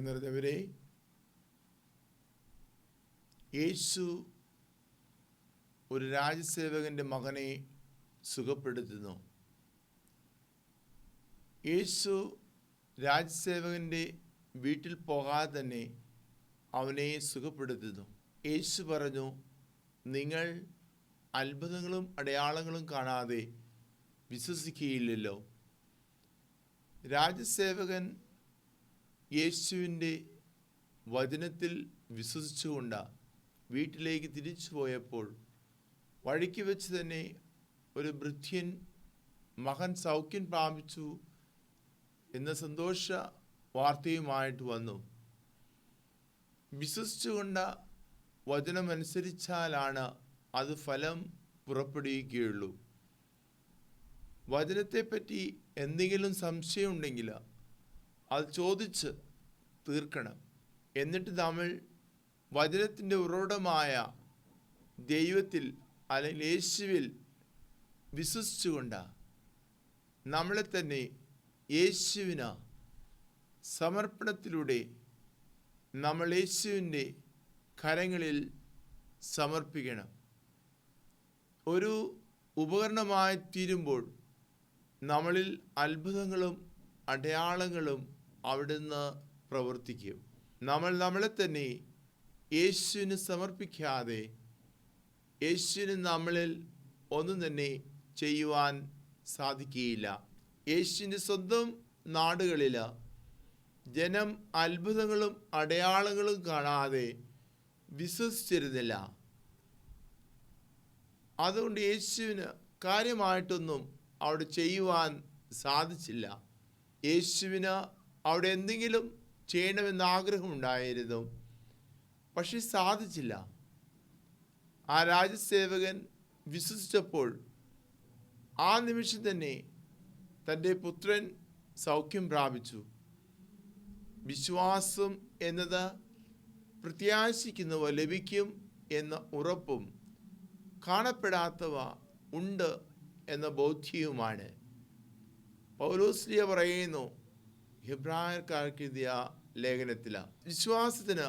നിറഞ്ഞവരെ യേശു ഒരു രാജസേവകന്റെ മകനെ സുഖപ്പെടുത്തുന്നു. യേശു രാജസേവകന്റെ വീട്ടിൽ പോകാതെ തന്നെ അവനെ സുഖപ്പെടുത്തുന്നു. യേശു പറഞ്ഞു നിങ്ങൾ അത്ഭുതങ്ങളും അടയാളങ്ങളും കാണാതെ വിശ്വസിക്കുകയില്ലല്ലോ. രാജസേവകൻ യേശുവിന്റെ വചനത്തിൽ വിശ്വസിച്ചുകൊണ്ട് വീട്ടിലേക്ക് തിരിച്ചു പോയപ്പോൾ വഴിക്ക് വെച്ച് തന്നെ ഒരു വൃദ്ധ്യൻ മകൻ സൗഖ്യം പ്രാപിച്ചു എന്ന സന്തോഷ വാർത്തയുമായിട്ട് വന്നു. വിശ്വസിച്ചുകൊണ്ട് വചനമനുസരിച്ചാലാണ് അത് ഫലം പുറപ്പെടുവിക്കുകയുള്ളൂ. വചനത്തെപ്പറ്റി എന്തെങ്കിലും സംശയമുണ്ടെങ്കിൽ അത് ചോദിച്ച് തീർക്കണം. എന്നിട്ട് നമ്മൾ വചനത്തിന്റെ ഉറവിടമായ ദൈവത്തിൽ അല്ലെങ്കിൽ യേശുവിൽ വിശ്വസിച്ചുകൊണ്ട് നമ്മളെ തന്നെ യേശുവിന് സമർപ്പണത്തിലൂടെ നമ്മൾ യേശുവിന്റെ കരങ്ങളിൽ സമർപ്പിക്കണം. ഒരു ഉപകരണമായി തീരുമ്പോൾ നമ്മളിൽ അത്ഭുതങ്ങളും അടയാളങ്ങളും അവിടുന്ന് പ്രവർത്തിക്കും. നമ്മൾ നമ്മളെ തന്നെ യേശുവിന് സമർപ്പിക്കാതെ യേശുവിന് നമ്മളിൽ ഒന്നും തന്നെ ചെയ്യുവാൻ സാധിക്കുകയില്ല. യേശുവിന്റെ സ്വന്തം നാടുകളിൽ ജനം അത്ഭുതങ്ങളും അടയാളങ്ങളും കാണാതെ വിശ്വസിച്ചിരുന്നില്ല. അതുകൊണ്ട് യേശുവിന് കാര്യമായിട്ടൊന്നും അവിടെ ചെയ്യുവാൻ സാധിച്ചില്ല. യേശുവിന് അവിടെ എന്തെങ്കിലും ചെയ്യണമെന്ന് ആഗ്രഹമുണ്ടായിരുന്നു. പക്ഷെ സാധിച്ചില്ല. ആ രാജസേവകൻ വിശ്വസിച്ചപ്പോൾ ആ നിമിഷം തന്നെ തന്റെ പുത്രൻ സൗഖ്യം പ്രാപിച്ചു. വിശ്വാസം എന്നത് പ്രത്യാശിക്കുന്നവ ലഭിക്കും എന്ന ഉറപ്പും കാണപ്പെടാത്തവ ഉണ്ട് എന്ന ബോധ്യവുമാണ്. പൗലോസ്ലിയ പറയുന്നു ഹിബ്രായർക്കാർക്ക് എഴുതിയ ലേഖനത്തിലാണ് വിശ്വാസത്തിന്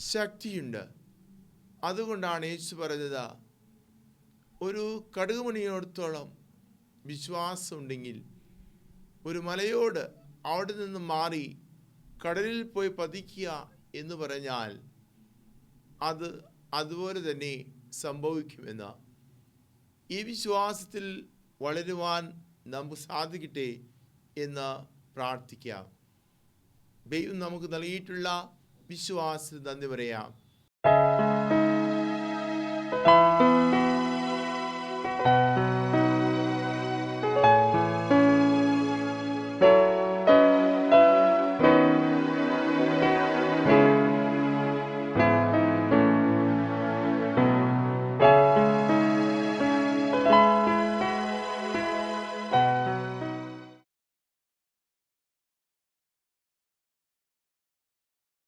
ശക്തിയുണ്ട്. അതുകൊണ്ടാണ് യേശു പറഞ്ഞത് ഒരു കടുകുമണിയോടത്തോളം വിശ്വാസമുണ്ടെങ്കിൽ ഒരു മലയോട് അവിടെ നിന്ന് മാറി കടലിൽ പോയി പതിക്കുക എന്ന് പറഞ്ഞാൽ അത് അതുപോലെ തന്നെ സംഭവിക്കുമെന്ന്. ഈ വിശ്വാസത്തിൽ വളരുവാൻ നമുക്ക് സാധിക്കട്ടെ എന്ന് പ്രാർത്ഥിക്കാം. ദൈവം നമുക്ക് നൽകിയിട്ടുള്ള വിശ്വാസത്തിൽ നന്ദി പറയാം.